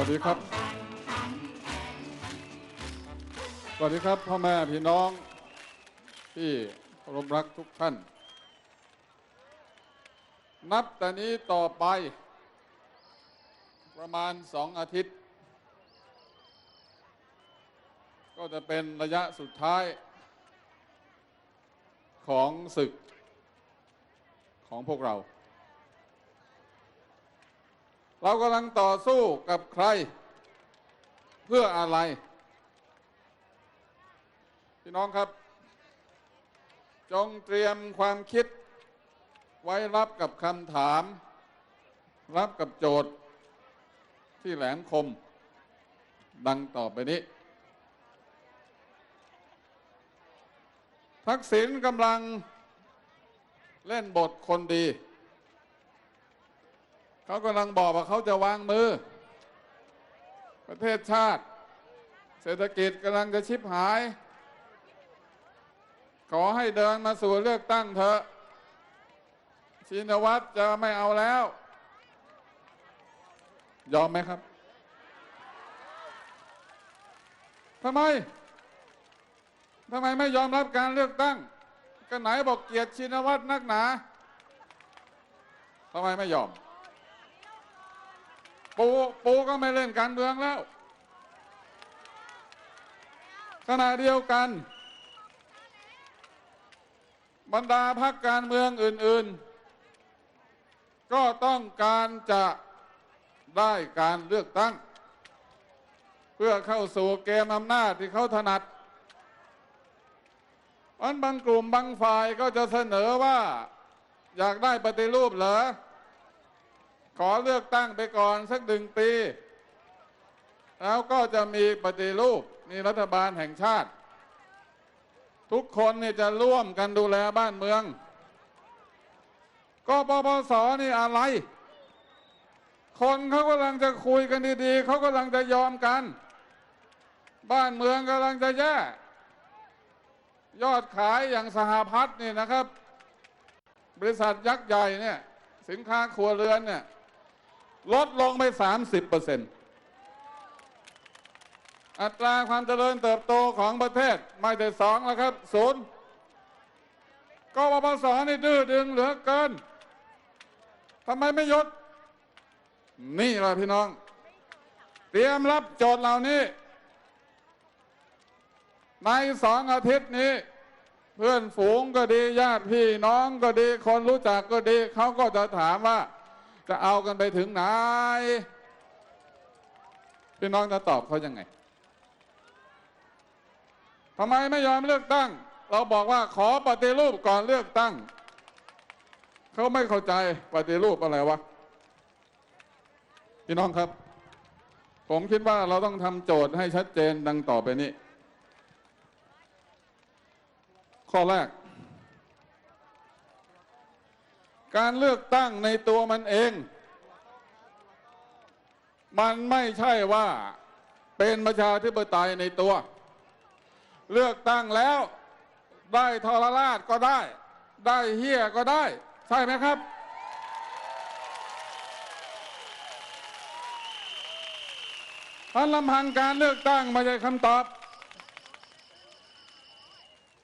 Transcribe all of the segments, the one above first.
วัสดีครับ สวัสดีครับพ่อแม่พี่น้องที่เคารพรักทุกท่าน นับแต่นี้ต่อไป ประมาณสองอาทิตย์ ก็จะเป็นระยะสุดท้าย ของศึกของพวกเรา เรากำลังต่อสู้กับใคร เพื่ออะไร พี่น้องครับ จงเตรียมความคิดไว้รับกับคำถาม รับกับโจทย์ที่แหลมคม ดังต่อไปนี้ ทักษิณกำลังเล่นบทคนดี เขากำลังบอกว่าเขาจะวางมือ ประเทศชาติ เศรษฐกิจกำลังจะชิบหาย ขอให้เดินมาสู่เลือกตั้งเถอะชินวัตรจะไม่เอาแล้ว ยอมไหมครับทำไมทำไมไม่ยอมรับการเลือกตั้ง ก็ไหนบอกเกลียดชินวัตรนักหนาทำไมไม่ยอม ปูปูก็ไม่เล่นการเมืองแล้วขณะเดียวกัน บรรดาพรรคการเมืองอื่น ๆ ก็ต้องการจะได้การเลือกตั้ง เพื่อเข้าสู่เกมอำนาจที่เขาถนัดอันบางกลุ่มบางฝ่ายก็จะเสนอว่า อยากได้ปฏิรูปเหรอ ขอเลือกตั้งไปก่อนสักหนึ่งปี แล้วก็จะมีปฏิรูปมีรัฐบาลแห่งชาติ ทุกคนเนี่ยจะร่วมกันดูแลบ้านเมืองก็ปปสนี่อะไร คนเขากำลังจะคุยกันดีๆเขากำลังจะยอมกัน บ้านเมืองกำลังจะแย่ยอดขายอย่างสหพัฒน์นี่นะครับ บริษัทยักษ์ใหญ่เนี่ย สินค้าครัวเรือนเนี่ย ลดลงไป 30เปอร์เซ็นต์อัตราความเจริญเติบโตของประเทศ ไม่ได้สองแล้วครับศูนย์กบพศนี่ดื้อดึงเหลือเกินทำไมไม่ยดนี่แหละพี่น้อง เตรียมรับโจทย์เหล่านี้ ในสองอาทิตย์นี้ เพื่อนฝูงก็ดีญาติพี่น้องก็ดีคนรู้จักก็ดีเขาก็จะถามว่า จะเอากันไปถึงไหน พี่น้องจะตอบเขายังไงทำไมไม่ยอมเลือกตั้ง เราบอกว่าขอปฏิรูปก่อนเลือกตั้ง เขาไม่เข้าใจปฏิรูปอะไรวะ พี่น้องครับ ผมคิดว่าเราต้องทำโจทย์ให้ชัดเจนดังต่อไปนี้ ข้อแรก การเลือกตั้งในตัวมันเอง มันไม่ใช่ว่าเป็นประชาธิปไตยในตัว เลือกตั้งแล้วได้ทรราชก็ได้ ได้เฮียก็ได้ ใช่ไหมครับพันลำพังการเลือกตั้งไม่ใช่คำตอบ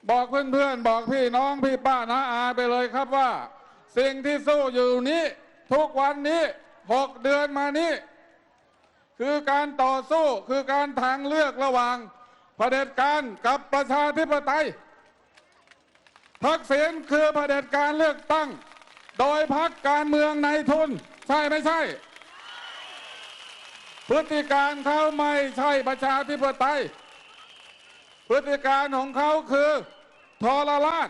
บอกเพื่อนๆ บอกพี่น้องพี่ป้านาอาไปเลยครับว่า สิ่งที่สู้อยู่นี้ ทุกวันนี้หกเดือนมานี้ คือการต่อสู้คือการทางเลือกระหว่างเผด็จการกับประชาธิปไตย ทักษิณคือเผด็จการเลือกตั้ง โดยพักการเมืองในทุน ใช่ไม่ใช่ พฤติการเขาไม่ใช่ประชาธิปไตย พฤติการของเขาคือทรราช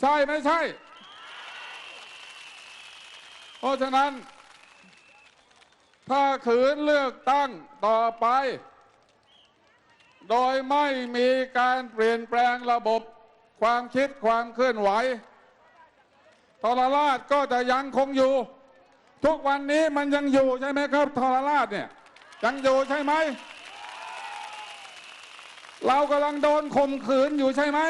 ใช่ไม่ใช่ เพราะฉะนั้น ถ้าขืนเลือกตั้งต่อไป โดยไม่มีการเปลี่ยนแปลงระบบความคิดความเคลื่อนไหวทรราชก็จะยังคงอยู่ ทุกวันนี้มันยังอยู่ใช่ไหมครับทรราชเนี่ยยังอยู่ใช่ไหม เรากำลังโดนข่มขืนอยู่ใช่ไหม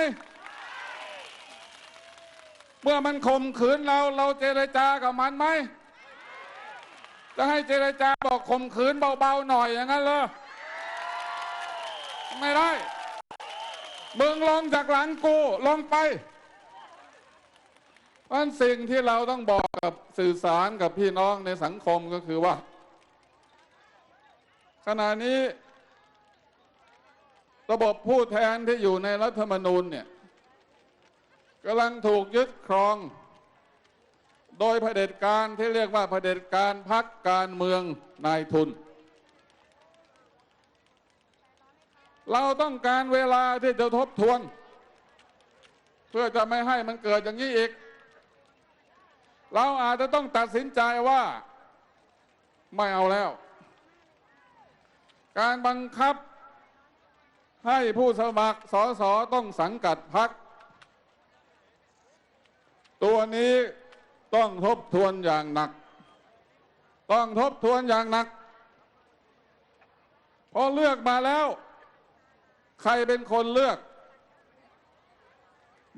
เมื่อมันข่มขืนเราเราเจรจากับมันไหมจะให้เจรจาบอกข่มขืนเบาๆหน่อยอย่างนั้นเหรอไม่ได้มึงลงจากหลังกูลงไปเพราะฉะนั้นสิ่งที่เราต้องบอกกับสื่อสารกับพี่น้องในสังคมก็คือว่า ขณะนี้ ระบบผู้แทนที่อยู่ในรัฐธรรมนูญเนี่ย กำลังถูกยึดครอง โดยเผด็จการที่เรียกว่าเผด็จการพักการเมืองนายทุน เราต้องการเวลาที่จะทบทวน เพื่อจะไม่ให้มันเกิดอย่างนี้อีก เราอาจจะต้องตัดสินใจว่าไม่เอาแล้ว การบังคับให้ผู้สมัครสอสอต้องสังกัดพัก ตัวนี้ต้องทบทวนอย่างหนัก ต้องทบทวนอย่างหนักพอเลือกมาแล้ว ใครเป็นคนเลือก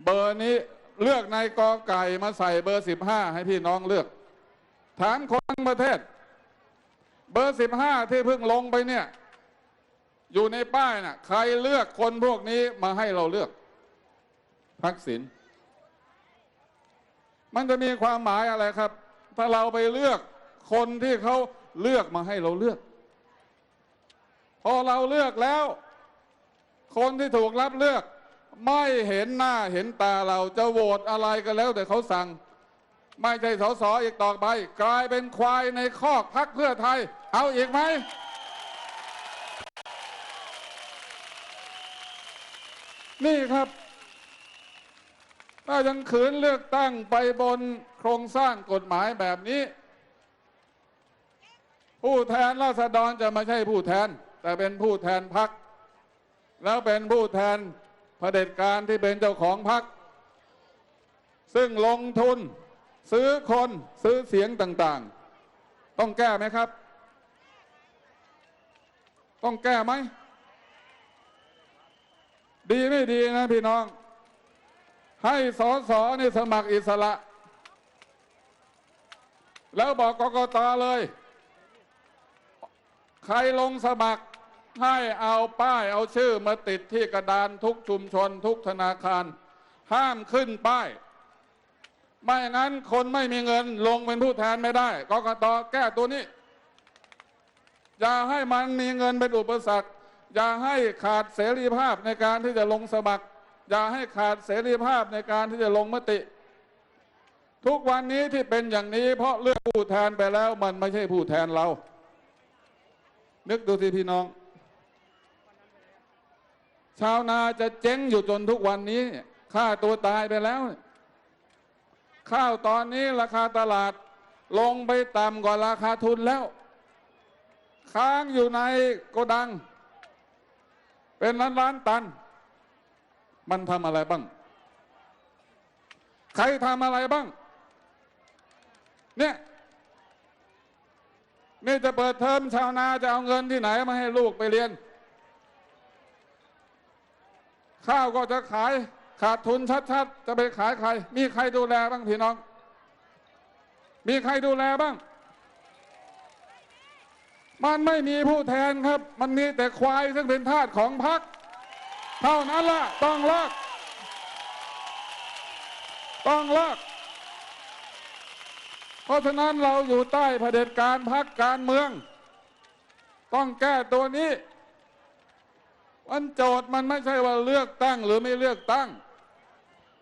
เบอร์นี้เลือกนายกอไก่มาใส่เบอร์สิบห้าให้พี่น้องเลือก ถามคนทั้งประเทศ เบอร์สิบห้าที่เพิ่งลงไปเนี่ย อยู่ในป้ายน่ะ ใครเลือกคนพวกนี้มาให้เราเลือก ทักษิณ มันจะมีความหมายอะไรครับ ถ้าเราไปเลือกคนที่เขาเลือกมาให้เราเลือก พอเราเลือกแล้ว คนที่ถูกรับเลือก ไม่เห็นหน้าเห็นตาเราจะโหวตอะไรก็แล้ว แต่เขาสั่ง ไม่ใช่สสอีกต่อไป กลายเป็นควายในคอกพักเพื่อไทย เอาอีกไหมนี่ครับ ถ้ายังขืนเลือกตั้งไปบนโครงสร้างกฎหมายแบบนี้ ผู้แทนราษฎรจะไม่ใช่ผู้แทน แต่เป็นผู้แทนพักแล้วเป็นผู้แทนเผด็จการที่เป็นเจ้าของพักซึ่งลงทุนซื้อคนซื้อเสียงต่างๆ ต้องแก้ไหมครับ ต้องแก้ไหม ดีไม่ดีนะพี่น้อง ให้สอสอนี่สมัครอิสระ แล้วบอกกกตเลย ใครลงสมัครให้เอาป้ายเอาชื่อมาติดที่กระดานทุกชุมชนทุกธนาคาร ห้ามขึ้นป้าย ไม่อย่างนั้นคนไม่มีเงินลงเป็นผู้แทนไม่ได้กกตแก้ตัวนี้ อย่าให้มันมีเงินเป็นอุปสรรค อย่าให้ขาดเสรีภาพในการที่จะลงสมัคร อย่าให้ขาดเสรีภาพในการที่จะลงมติ ทุกวันนี้ที่เป็นอย่างนี้ เพราะเลือกผู้แทนไปแล้วมันไม่ใช่ผู้แทนเรา นึกดูสิพี่น้อง ชาวนาจะเจ๊งอยู่จนทุกวันนี้ฆ่าตัวตายไปแล้ว ข้าวตอนนี้ราคาตลาดลงไปต่ำกว่าราคาทุนแล้ว ค้างอยู่ในโกดัง เป็นล้านล้านตัน มันทำอะไรบ้าง ใครทำอะไรบ้าง เนี่ยนี่จะเปิดเทอมชาวนาจะเอาเงินที่ไหนมาให้ลูกไปเรียน ข้าวก็จะขายขาดทุนชัดๆ จะไปขายใคร มีใครดูแลบ้างพี่น้อง มีใครดูแลบ้าง มันไม่มีผู้แทนครับ มันมีแต่ควายซึ่งเป็นทาสของพรรค เท่านั้นละต้องเลิกต้องเลิกเพราะฉะนั้นเราอยู่ใต้เผด็จการพรรคการเมือง ต้องแก้ตัวนี้มันโจทย์มันไม่ใช่ว่าเลือกตั้งหรือไม่เลือกตั้ง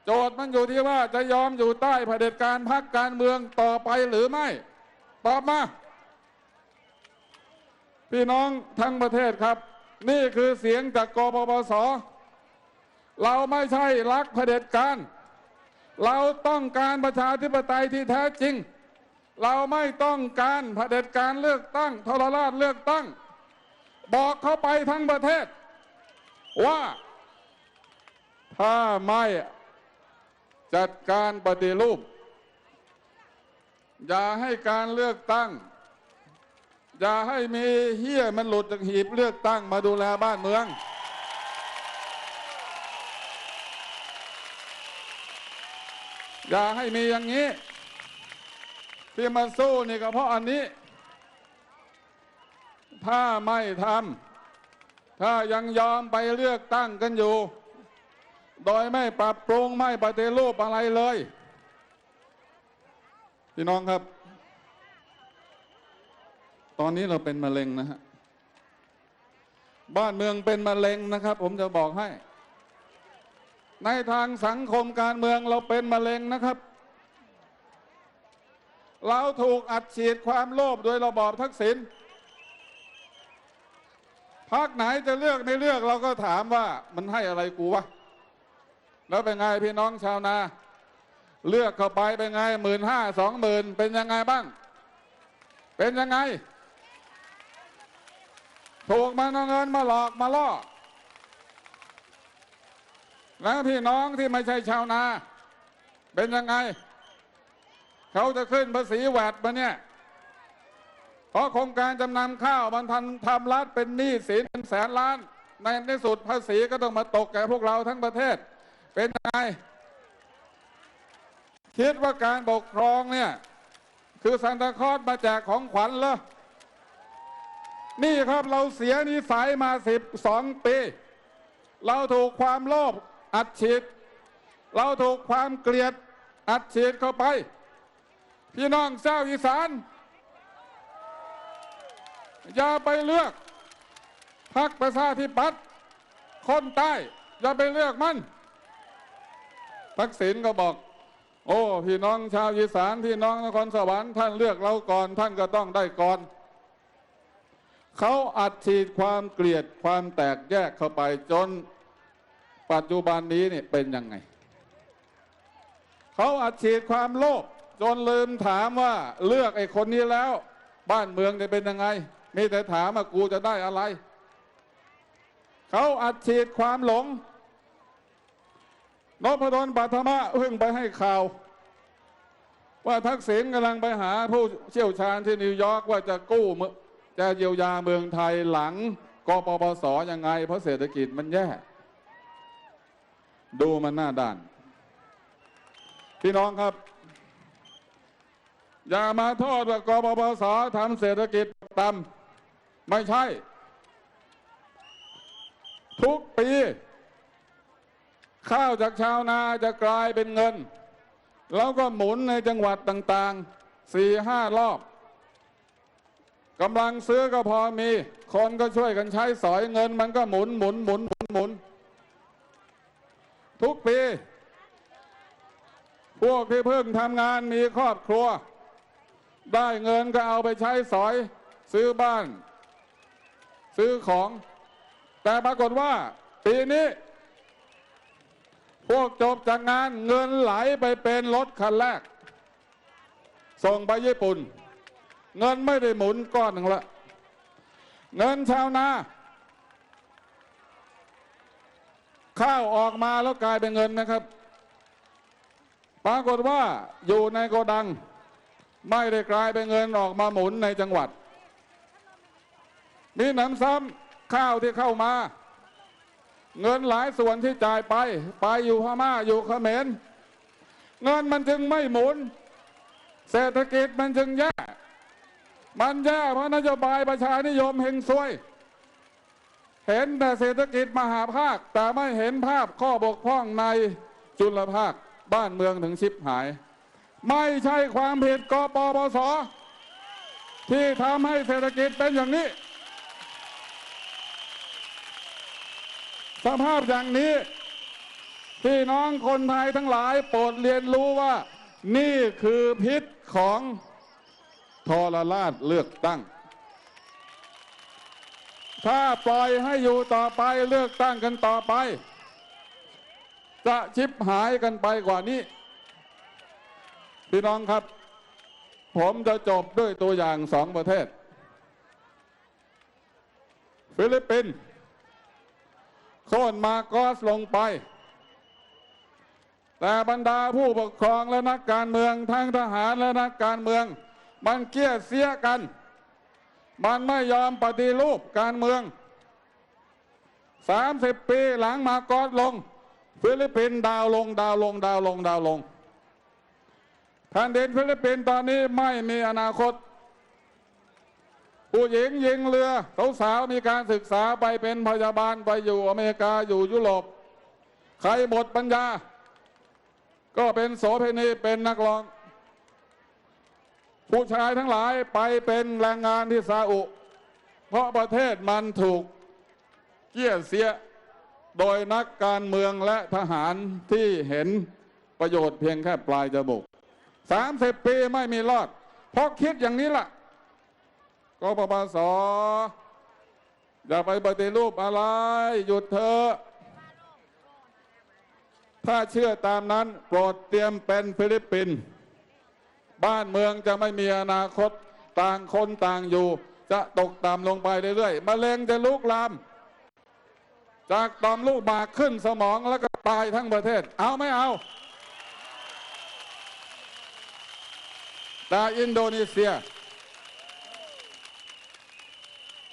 โจทย์มันอยู่ที่ว่าจะยอมอยู่ใต้เผด็จการพรรคการเมืองต่อไปหรือไม่ตอบมา พี่น้องทั้งประเทศครับ นี่คือเสียงจากกปปส เราไม่ใช่รักเผด็จการ เราต้องการประชาธิปไตยที่แท้จริง เราไม่ต้องการเผด็จการเลือกตั้งทรราชเลือกตั้ง บอกเขาไปทั้งประเทศ ว่า ถ้าไม่จัดการปฏิรูป อย่าให้การเลือกตั้ง อย่าให้มีเฮี้ยมันหลุดจากหีบเลือกตั้งมาดูแลบ้านเมือง อย่าให้มีอย่างนี้ ที่มาสู้นี่ก็เพราะอันนี้ ถ้าไม่ทำถ้ายังยอมไปเลือกตั้งกันอยู่ โดยไม่ปรับปรุงไม่ปฏิรูปอะไรเลย พี่น้องครับ ตอนนี้เราเป็นมะเร็งนะฮะ บ้านเมืองเป็นมะเร็งนะครับ ผมจะบอกให้ ในทางสังคมการเมืองเราเป็นมะเร็งนะครับ เราถูกอัดฉีดความโลภโดยระบอบทักษิณพักไหนจะเลือกไม่เลือกเราก็ถามว่ามันให้อะไรกูวะ แล้วเป็นไงพี่น้องชาวนา เลือกเข้าไปเป็นไงหมื่นห้าสองหมื่นเป็นยังไงบ้าง เป็นยังไง ถูกมันเอาเงินมาหลอกมาล่อแล้วพี่น้องที่ไม่ใช่ชาวนา เป็นยังไง เขาจะขึ้นภาษีแวดมาเนี่ยเพราะโครงการจำนำข้าวมันทันทำรัฐเป็นหนี้สินเป็นแสนล้าน ในที่สุดภาษีก็ต้องมาตกแก่พวกเราทั้งประเทศ เป็นยังไง คิดว่าการปกครองเนี่ย คือซันตาคลอสมาแจกของขวัญเหรอ นี่ครับเราเสียนิสัยมาสิบสองปี เราถูกความโลภอัดฉีด เราถูกความเกลียดอัดฉีดเข้าไป พี่น้องเจ้าวอีสาน อย่าไปเลือกพรรคประชาธิปัตย์คนใต้ อย่าไปเลือกมันทักษิณก็บอก โอ้ พี่น้องชาวอีสานพี่น้องนครสวรรค์ท่านเลือกเราก่อน ท่านก็ต้องได้ก่อน เขาอัดฉีดความเกลียดความแตกแยกเข้าไปจนปัจจุบันนี้เนี่ยเป็นยังไง เขาอัดฉีดความโลภจนลืมถามว่าเลือกไอ้คนนี้แล้ว บ้านเมืองจะเป็นยังไง มีแต่ถามว่ากูจะได้อะไร เขาอัดฉีดความหลงนพดลปัทมะเพิ่งไปให้ข่าว ว่าทักษิณกำลังไปหาผู้เชี่ยวชาญที่นิวยอร์กว่าจะกู้มือ จะเยียวยาเมืองไทยหลังกปปสยังไง เพราะเศรษฐกิจมันแย่ ดูมันหน้าด้าน พี่น้องครับ อย่ามาโทษว่ากปปสทำเศรษฐกิจต่ำไม่ใช่ ทุกปี ข้าวจากชาวนาจะกลายเป็นเงิน แล้วก็หมุนในจังหวัดต่างๆสี่ห้ารอบ กำลังซื้อก็พอมี คนก็ช่วยกันใช้สอยเงิน มันก็หมุนหมุนหมุนหมุนหมุน ทุกปี พวกที่เพิ่งทำงานมีครอบครัว ได้เงินก็เอาไปใช้สอย ซื้อบ้าน ซื้อของ แต่ปรากฏว่า ปีนี้ พวกจบจากงานเงินไหลไปเป็นรถคันแรก ส่งไปญี่ปุ่น เงินไม่ได้หมุนก้อนหนึ่งละเงินชาวนาข้าวออกมาแล้วกลายเป็นเงินนะครับ ปรากฏว่าอยู่ในโกดัง ไม่ได้กลายเป็นเงินออกมาหมุนในจังหวัด มีหนำซ้ำข้าวที่เข้ามา เงินหลายส่วนที่จ่ายไป ไปอยู่พม่าอยู่เขมรเงินมันจึงไม่หมุน เศรษฐกิจมันจึงแย่ มันแย่เพราะนโยบายประชานิยมเฮงซวย เห็นแต่เศรษฐกิจมหาภาค แต่ไม่เห็นภาพข้อบกพร่องในจุลภาคบ้านเมืองถึงชิบหาย ไม่ใช่ความผิดกปปส ที่ทำให้เศรษฐกิจเป็นอย่างนี้ สภาพอย่างนี้พี่น้องคนไทยทั้งหลายโปรดเรียนรู้ว่านี่คือพิษของ ทรราชเลือกตั้ง ถ้าปล่อยให้อยู่ต่อไปเลือกตั้งกันต่อไป จะชิบหายกันไปกว่านี้ พี่น้องครับ ผมจะจบด้วยตัวอย่างสองประเทศ ฟิลิปปินส์โค่นมาโกสลงไปแต่บรรดาผู้ปกครองและนักการเมืองทั้งทหารและนักการเมือง มันเกลี้ยเสียกัน มันไม่ยอมปฏิรูปการเมือง 30 ปีหลังมาโกสลง ฟิลิปปินส์ดาวลงดาวลงดาวลงดาวลงแผ่นดินฟิลิปปินส์ตอนนี้ไม่มีอนาคต ผู้หญิงยิงเรือสาวมีการศึกษาไปเป็นพยาบาลไปอยู่อเมริกาอยู่ยุโรปใครหมดปัญญา ก็เป็นโสเภณีเป็นนักร้อง ผู้ชายทั้งหลายไปเป็นแรงงานที่ซาอุ เพราะประเทศมันถูกเกี้ยเสียโดยนักการเมืองและทหารที่เห็นประโยชน์เพียงแค่ปลายจมูกสามสิบปีไม่มีรอด เพราะคิดอย่างนี้ล่ะกปปสอย่าไปปฏิรูปอะไร หยุดเถอะถ้าเชื่อตามนั้นโปรดเตรียมเป็นฟิลิปปินส์ บ้านเมืองจะไม่มีอนาคตต่างคนต่างอยู่ จะตกต่ำลงไปเรื่อยๆมะเร็งจะลุกลาม จากต่อมลูกหมากขึ้นสมองแล้วก็ตายทั้งประเทศ เอาไม่เอาแต่อินโดนีเซีย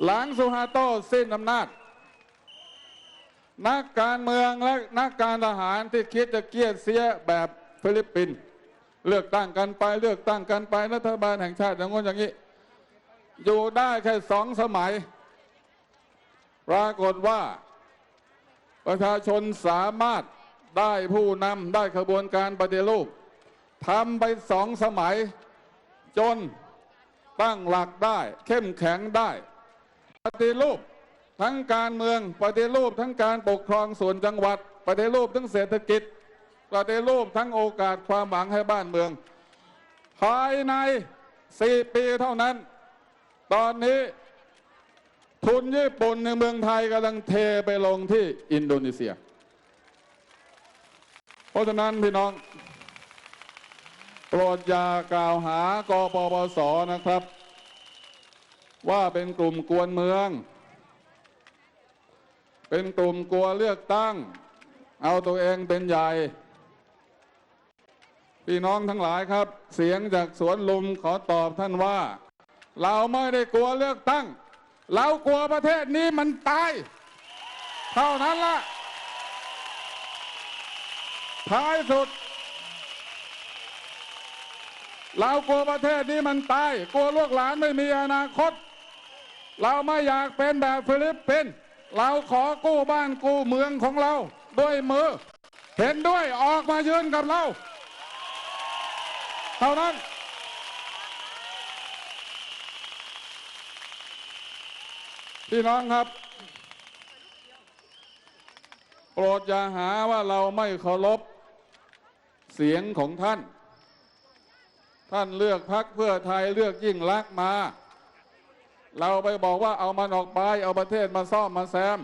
หลังสุฮาโตสิ้นอำนาจ นักการเมืองและนักการทหารที่คิดจะเกียดเสียแบบฟิลิปปินส์ เลือกตั้งกันไปเลือกตั้งกันไปรัฐบาลแห่งชาติอย่างงนอย่างนี้ อยู่ได้แค่สองสมัย ปรากฏว่า ประชาชนสามารถได้ผู้นำได้ขบวนการปฏิรูปทำไปสองสมัย จนตั้งหลักได้ เข้มแข็งได้ ปฏิรูปทั้งการเมือง ปฏิรูปทั้งการปกครองส่วนจังหวัด ปฏิรูปทั้งเศรษฐกิจ ปฏิรูปทั้งโอกาสความหวังให้บ้านเมือง ภายในสี่ปีเท่านั้น ตอนนี้ทุนญี่ปุ่นในเมืองไทยกำลังเทไปลงที่อินโดนีเซีย เพราะฉะนั้นพี่น้อง โปรดอย่ากล่าวหากปปสนะครับ ว่าเป็นกลุ่มกวนเมือง เป็นกลุ่มกลัวเลือกตั้ง เอาตัวเองเป็นใหญ่ พี่น้องทั้งหลายครับ เสียงจากสวนลุมขอตอบท่านว่า เราไม่ได้กลัวเลือกตั้ง เรากลัวประเทศนี้มันตาย เท่านั้นละท้ายสุด เรากลัวประเทศนี้มันตาย กลัวลูกหลานไม่มีอนาคต เราไม่อยากเป็นแบบฟิลิปปินส์เราขอกู้บ้านกู้เมืองของเรา ด้วยมือ เห็นด้วยออกมายืนกับเรา ท่านั้นพี่น้องครับ โปรดอย่าหาว่าเราไม่เคารพเสียงของท่าน ท่านเลือกพักเพื่อไทยเลือกยิ่งลักษณ์มา เราไปบอกว่าเอามันออกไป เอาประเทศมาซ่อมมาแซม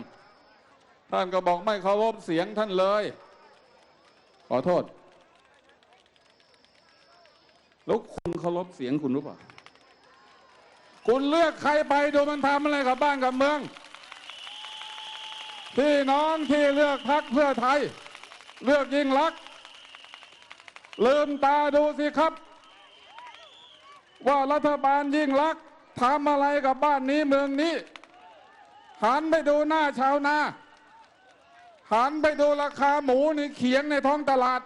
ท่านก็บอกไม่เคารพเสียงท่านเลย ขอโทษ แล้วคุณเคารพเสียงคุณรือเปล่าคุณเลือกใครไปดูมันทำอะไรกับบ้านกับเมือง พี่น้องที่เลือกพักเพื่อไทย เลือกยิ่งลักษณ์ลืมตาดูสิครับ ว่ารัฐบาลยิ่งลักษณ์ทำอะไรกับบ้านนี้เมืองนี้ หันไปดูหน้าชาวนาหันไปดูราคาหมูในเขียงในท้องตลาด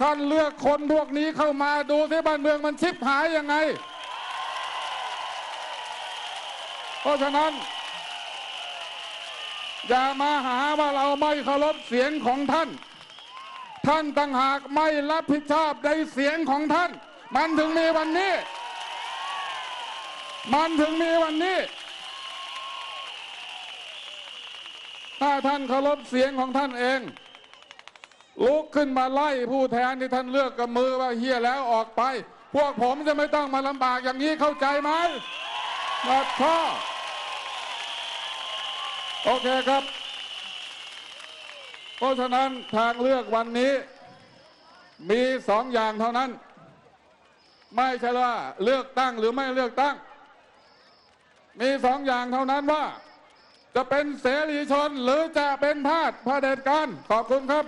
ท่านเลือกคนพวกนี้เข้ามาดูสิบ้านเมืองมันชิบหายยังไง เพราะฉะนั้น อย่ามาหาว่าเราไม่เคารพเสียงของท่าน ท่านต่างหากไม่รับผิดชอบในเสียงของท่าน มันถึงมีวันนี้ มันถึงมีวันนี้ ถ้าท่านเคารพเสียงของท่านเอง ลุกขึ้นมาไล่ผู้แทนที่ท่านเลือกกับมือว่าเฮียแล้วออกไป พวกผมจะไม่ต้องมาลำบากอย่างนี้เข้าใจไหมนัดข้อโอเคครับ เพราะฉะนั้นทางเลือกวันนี้ มีสองอย่างเท่านั้น ไม่ใช่ว่าเลือกตั้งหรือไม่เลือกตั้ง มีสองอย่างเท่านั้นว่า จะเป็นเสรีชนหรือจะเป็นทาสเผด็จการขอบคุณครับ